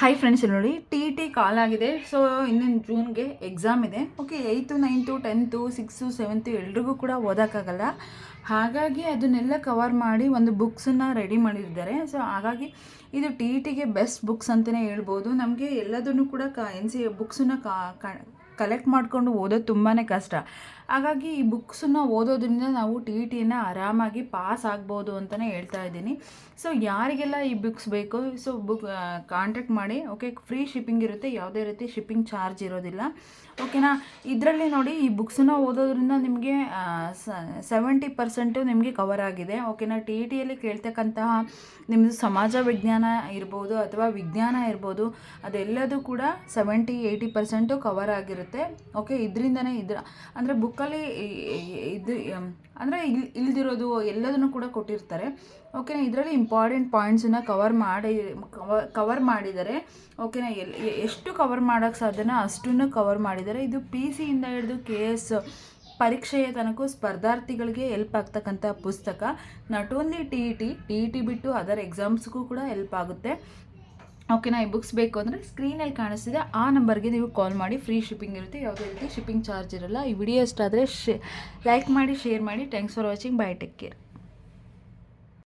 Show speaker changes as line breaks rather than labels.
Hi friends ನೋಡಿ T T call ಆಗಿದೆ. So ಇನ್ನೊಂದು ಜೂನ್ಗೆ ಎಕ್ಸಾಮ್ ಇದೆ. Okay eighth ninth tenth sixth seventh ಎಲ್ರಿಗೂ ಕೂಡ ಓದೋಕ್ಕಾಗಲ್ಲ. ಹಾಗಾಗಿ ಅದನ್ನೆಲ್ಲ ಕವರ್ ಮಾಡಿ ಒಂದು ಬುಕ್ಸನ್ನು ರೆಡಿ ಮಾಡಿದ್ದಾರೆ. ಸೊ ಹಾಗಾಗಿ ಇದು ಟಿ ಟಿಗೆ ಬೆಸ್ಟ್ ಬುಕ್ಸ್ ಅಂತಲೇ ಹೇಳ್ಬೋದು. ನಮಗೆ ಎಲ್ಲದನ್ನು ಕೂಡ ಕ ಎನ್ ಸಿ ಬುಕ್ಸನ್ನು ಕಲೆಕ್ಟ್ ಮಾಡಿಕೊಂಡು ಓದೋದು ತುಂಬಾ ಕಷ್ಟ. ಹಾಗಾಗಿ ಈ ಬುಕ್ಸನ್ನು ಓದೋದ್ರಿಂದ ನಾವು ಟಿ ಇ ಟಿಯನ್ನು ಆರಾಮಾಗಿ ಪಾಸ್ ಆಗ್ಬೋದು ಅಂತಲೇ ಹೇಳ್ತಾ ಇದ್ದೀನಿ. ಸೊ ಯಾರಿಗೆಲ್ಲ ಈ ಬುಕ್ಸ್ ಬೇಕು ಸೊ ಬುಕ್ ಕಾಂಟ್ಯಾಕ್ಟ್ ಮಾಡಿ ಓಕೆ ಫ್ರೀ ಶಿಪ್ಪಿಂಗ್ ಇರುತ್ತೆ, ಯಾವುದೇ ರೀತಿ ಶಿಪ್ಪಿಂಗ್ ಚಾರ್ಜ್ ಇರೋದಿಲ್ಲ. ಓಕೆನಾ ಇದರಲ್ಲಿ ನೋಡಿ, ಈ ಬುಕ್ಸನ್ನು ಓದೋದ್ರಿಂದ ನಿಮಗೆ ಸೆವೆಂಟಿ ಪರ್ಸೆಂಟು ನಿಮಗೆ ಕವರ್ ಆಗಿದೆ. ಓಕೆನಾ ಟಿ ಇ ಟಿಯಲ್ಲಿ ಕೇಳ್ತಕ್ಕಂತಹ ನಿಮ್ಮದು ಸಮಾಜ ವಿಜ್ಞಾನ ಇರ್ಬೋದು, ಅಥವಾ ವಿಜ್ಞಾನ ಇರ್ಬೋದು, ಅದೆಲ್ಲದೂ ಕೂಡ ಸೆವೆಂಟಿ ಏಯ್ಟಿ ಪರ್ಸೆಂಟು ಕವರ್ ಆಗಿರುತ್ತೆ. ಓಕೆ ಇದರಿಂದನೇ ಇದ್ರ, ಅಂದರೆ ಬುಕ್ಕಲ್ಲಿ ಇದು ಅಂದರೆ ಇಲ್ಲಿ ಇಲ್ದಿರೋದು ಎಲ್ಲದನ್ನು ಕೂಡ ಕೊಟ್ಟಿರ್ತಾರೆ. ಓಕೆನಾ ಇದರಲ್ಲಿ ಇಂಪಾರ್ಟೆಂಟ್ ಪಾಯಿಂಟ್ಸನ್ನ ಕವರ್ ಮಾಡಿ ಕವರ್ ಮಾಡಿದ್ದಾರೆ ಓಕೆನಾ ಎಲ್ ಎಷ್ಟು ಕವರ್ ಮಾಡೋಕ್ಕೆ ಸಾಧ್ಯನೋ ಅಷ್ಟನ್ನು ಕವರ್ ಮಾಡಿದ್ದಾರೆ ಇದು ಪಿ ಸಿಯಿಂದ ಹಿಡಿದು ಕೆ ಎಸ್ ಪರೀಕ್ಷೆಯ ತನಕ ಸ್ಪರ್ಧಾರ್ಥಿಗಳಿಗೆ ಹೆಲ್ಪ್ ಆಗ್ತಕ್ಕಂಥ ಪುಸ್ತಕ. Not only T E T T E T ಬಿಟ್ಟು ಅದರ್ ಎಕ್ಸಾಮ್ಸ್ಗೂ ಕೂಡ ಹೆಲ್ಪ್ ಆಗುತ್ತೆ. ಓಕೆನಾ ಈ ಬುಕ್ಸ್ ಬೇಕು ಅಂದರೆ ಸ್ಕ್ರೀನಲ್ಲಿ ಕಾಣಿಸ್ತಿದೆ. ಆ ನಂಬರ್ಗೆ ನೀವು ಕಾಲ್ ಮಾಡಿ ಫ್ರೀ ಶಿಪ್ಪಿಂಗ್ ಇರುತ್ತೆ. ಯಾವುದೇ ರೀತಿ ಶಿಪ್ಪಿಂಗ್ ಚಾರ್ಜ್ ಇರಲ್ಲ. ಈ ವಿಡಿಯೋ ಇಷ್ಟ ಆದರೆ ಶೇ ಲೈಕ್ ಮಾಡಿ ಶೇರ್ ಮಾಡಿ. Thanks for watching bye take care